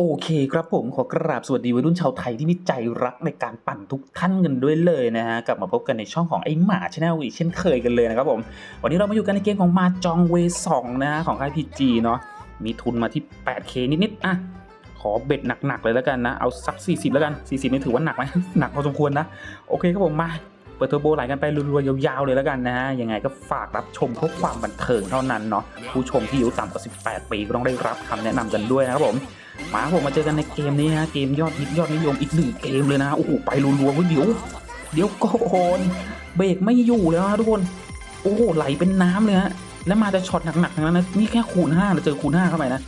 โอเคครับผมขอกราบสวัสดีวัยรุ่นชาวไทยที่มีใจรักในการปั่นทุกท่านกันด้วยเลยนะฮะกลับมาพบกันในช่องของไอ้หมาชาแนลอีกเช่นเคยกันเลยนะครับผม วันนี้เรามาอยู่กันในเกมของมาจองเวสองนะฮะของค่ายพีจีเนาะมีทุนมาที่ 8K นิดๆอะขอเบ็ดหนักๆเลยแล้วกันนะ เอาสัก 40 แล้วกัน 40 นี่ถือว่าหนักไหมหนักพอสมควรนะ โอเคครับผมมาเปิดเทอร์โบไหลกันไปรัวๆยาวๆเลยแล้วกันนะฮะยังไงก็ฝากรับชมเพื่อความบันเทิงเท่านั้นเนาะผู้ชมที่อายุต่ำกว่า 18 ปีก็ต้องได้รับคำแนะนำกันด้วยนะครับผม มาผมมาเจอกันในเกมนี้ฮะเกมยอดฮิตยอดนิยมอีกหนึ่งเกมเลยนะโอ้โหไปรัวๆเฮ้ยเดี๋ยวเดี๋ยวก่อนเบรกไม่อยู่แล้วฮะทุกคนโอ้โหไหลเป็นน้ำเลยฮะแล้วมาจะช็อตหนักๆทั้งนั้นนะนี่แค่คูณห้าเราเจอคูณห้าเข้าไปนะ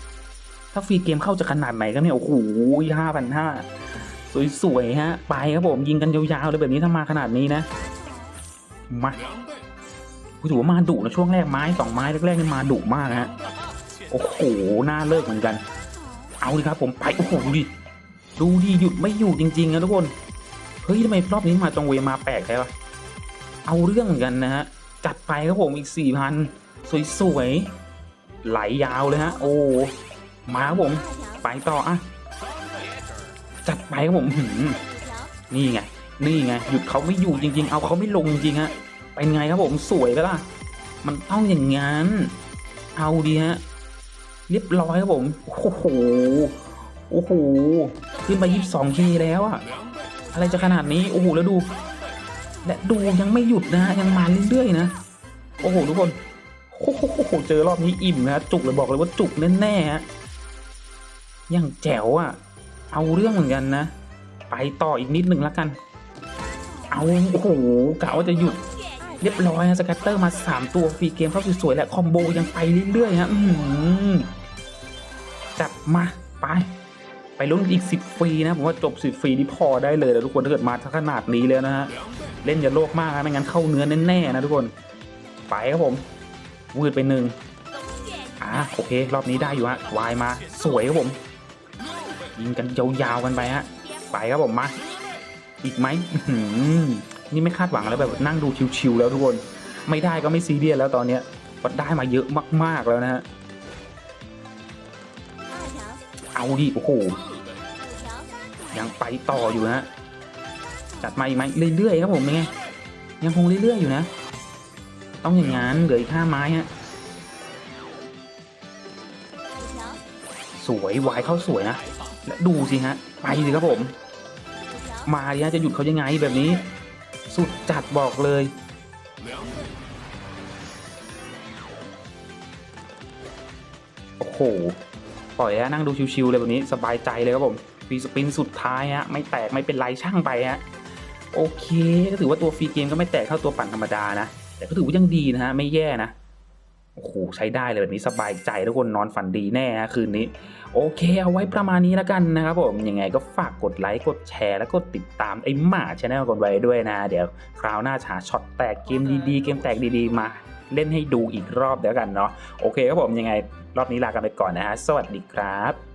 ถ้าฟรีเกมเข้าจะขนาดไหนกันเนี่ยโอ้โหห้าพันห้าสวยๆฮะ ไปครับผมยิงกันยาวๆเลยแบบนี้ถ้ามาขนาดนี้นะมาถือว่ามาดุนะช่วงแรกไม้สองไม้แรกๆนี่มาดุมากฮะโอ้โหน่าเลิกเหมือนกัน เอาดิครับผมไปโอ้โหดูดิดูดิหยุดไม่อยู่จริงๆนะทุกคนเฮ้ยทำไมรอบนี้มาจองเวมาแปลกใช่ปะเอาเรื่องเหมือนกันนะฮะจัดไปครับผมอีกสี่พันสวยๆไหลยาวเลยฮะโอ้มาครับผมไปต่ออะจัดไปครับผมนี่ไงนี่ไงหยุดเขาไม่อยู่จริง ๆ เอาเขาไม่ลงจริงๆฮะเป็นไงครับผมสวยไปล่ะ มันต้องอย่างงั้น เอาดีฮะ เรียบร้อยครับผม โอ้โห โอ้โห ขึ้นไปยี่สิบสองทีแล้วอะอะไรจะขนาดนี้ โอ้โห แล้วดู และดูยังไม่หยุดนะ ยังมาเรื่อยๆนะ โอ้โห ทุกคน โอ้โห เจอรอบนี้อิ่มนะจุกเลยบอกเลยว่าจุกแน่ๆฮะยังแจ๋วอะเอาเรื่องเหมือนกันนะ ไปต่ออีกนิดหนึ่งแล้วกัน เอาโอ้โหกะว่าจะหยุดเรียบร้อยฮะสกัตเตอร์มา 3 ตัวฟรีเกมเข้าสวยๆและคอมโบยังไปเรื่อยๆฮะอื้อหือ จัดมาไป ไปลุ้นอีก 10 ฟรีนะ ผมว่าจบ 10 ฟรีนี่พอได้เลยแล้วทุกคนถ้าเกิดมาขนาดนี้แล้วนะฮะ เล่นอย่าโลกมากนะไม่งั้นเข้าเนื้อแน่ๆนะทุกคน ไปครับผมวืดไปหนึ่งอะโอเค รอบนี้ได้อยู่ฮะวายมาสวยครับผม ยิงกันยาวๆกันไปฮะไปครับผมมาอีกไหมนี่ไม่คาดหวังแล้วแบบนั่งดูชิวๆแล้วทุกคน ไม่ได้ก็ไม่ซีเรียสแล้วตอนเนี้ยก็ได้มาเยอะมากๆแล้วนะฮะ เอาดิโอ้โหยังไปต่ออยู่ฮะจัดมาอีกไหมเรื่อยๆครับผมเป็นไงยังคงเรื่อยๆอยู่นะ ต้องอย่างงั้นเหลืออีกห้าไม้ฮะสวยวายเข้าสวยนะและดูสิฮะไปสิครับผม มาดิฮะจะหยุดเขายังไงแบบนี้ สุดจัดบอกเลยโอ้โห ปล่อยฮะนั่งดูชิวๆเลยแบบนี้สบายใจเลยครับผมฟรีสปินสุดท้ายฮะไม่แตกไม่เป็นไรช่างไปฮะโอเคก็ถือว่าตัวฟรีเกมก็ไม่แตกเท่าตัวปั่นธรรมดานะ แต่ก็ถือว่ายังดีนะฮะไม่แย่นะโอ้โหใช้ได้เลยแบบนี้สบายใจทุกคนนอนฝันดีแน่ฮะคืนนี้ โอเคเอาไว้ประมาณนี้แล้วกันนะครับผมยังไงก็ฝากกดไลค์กดแชร์แล้วก็ติดตามไอ้หมาชาแนลกันไว้ด้วยนะ เดี๋ยวคราวหน้าหาช็อตแตกเกมดีๆเกมแตกดีๆมา เล่นให้ดูอีกรอบเดียวกันเนาะโอเคครับผมยังไงรอบนี้ลากันไปก่อนนะฮะสวัสดีครับ